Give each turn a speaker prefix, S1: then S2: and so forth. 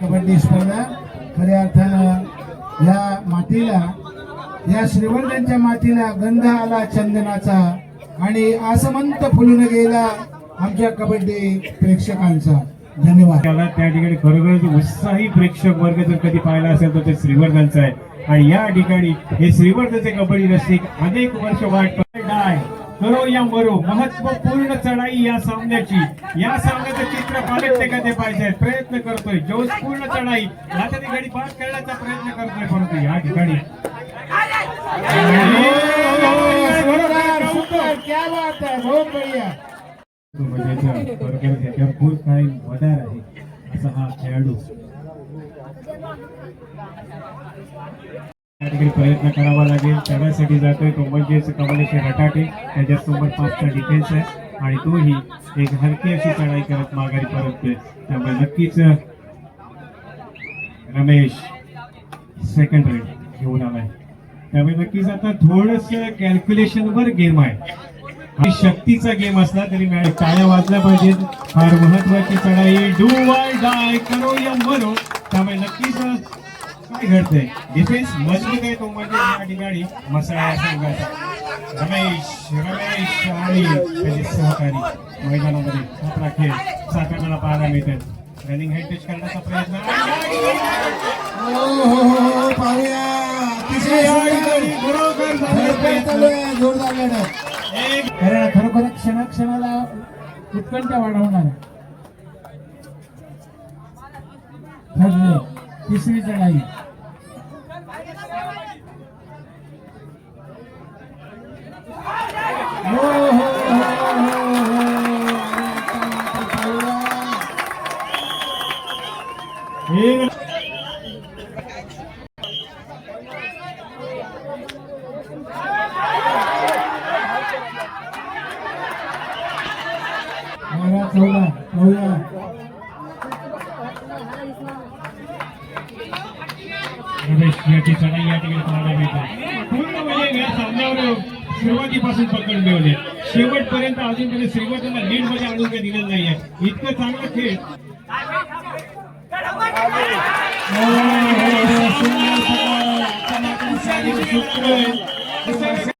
S1: कबड्डी स्पर्धा. खऱ्या अर्थानं या मातीला या श्रीवर्धनच्या मातीला गंध आला चंदनाचा आणि आसमंत फुलून गेला आमच्या कबड्डी प्रेक्षकांचा. धन्यवाद.
S2: त्याला त्या ठिकाणी खरोखरच उत्साही प्रेक्षक वर्ग जर कधी पाहिला असेल तर ते श्रीवर्धनचा आहे. आणि या ठिकाणी हे श्रीवर्धनचे कबड्डी रसिक अनेक वर्ष वाट डाय करो या मरो महत्त्वपूर्ण चढाई या सामन्याची. या सामन्याचं चित्र पालक ते कधी पाहिजे. प्रयत्न करतोय. जोशपूर्ण चढाई. आता ठिकाणी पास करण्याचा प्रयत्न करतोय परंतु या ठिकाणी. म्हणजे असा हा खेळाडू. ठिकाणी प्रयत्न करावा लागेल. त्यासाठी जातोय तो म्हणजेच कमलेश हटाटे त्याच्यासोबत पाचचा डिफेन्स आहे. आणि तोही एक हलकी अशी चढाई करत माघारी परततोय. त्यामुळे नक्कीच रमेश सेकंड रेड घेऊन आलाय. त्यामुळे नक्कीच आता थोडस कॅल्क्युलेशन वर गेम आहे. शक्तीचा गेम असला तरी मॅच टाळ्या वाजल्या पाहिजेत. फार महत्वाची चढाई डू वाय डाय करो या मरो त्यामुळे नक्कीच काय घडतंय डिफेन्स मजबूत आहे तो म्हणजे या ठिकाणी मसाळा संघाचा रमेश रमेश आणि त्याचे सहकारी मैदानामध्ये आपला खेळ साकारताना पाहायला मिळतात. रनिंग हेड टच करण्याचा प्रयत्न
S1: खरोखर क्षणाक्षणाला उत्कंठा वाढवणार. तिसरी चढाई हो, चौदा पाहूया
S2: रमेश याची चढाई या ठिकाणी पाहायला मिळते. पूर्ण म्हणजे या सामन्यावर सुरुवातीपासून पकड मिळवले. शेवटपर्यंत अजून त्याने श्रीवर्धनला लीडमध्ये आणून काही दिलेलं नाहीये. इतकं चांगलं खेळ.
S1: सुंदर सूत्र.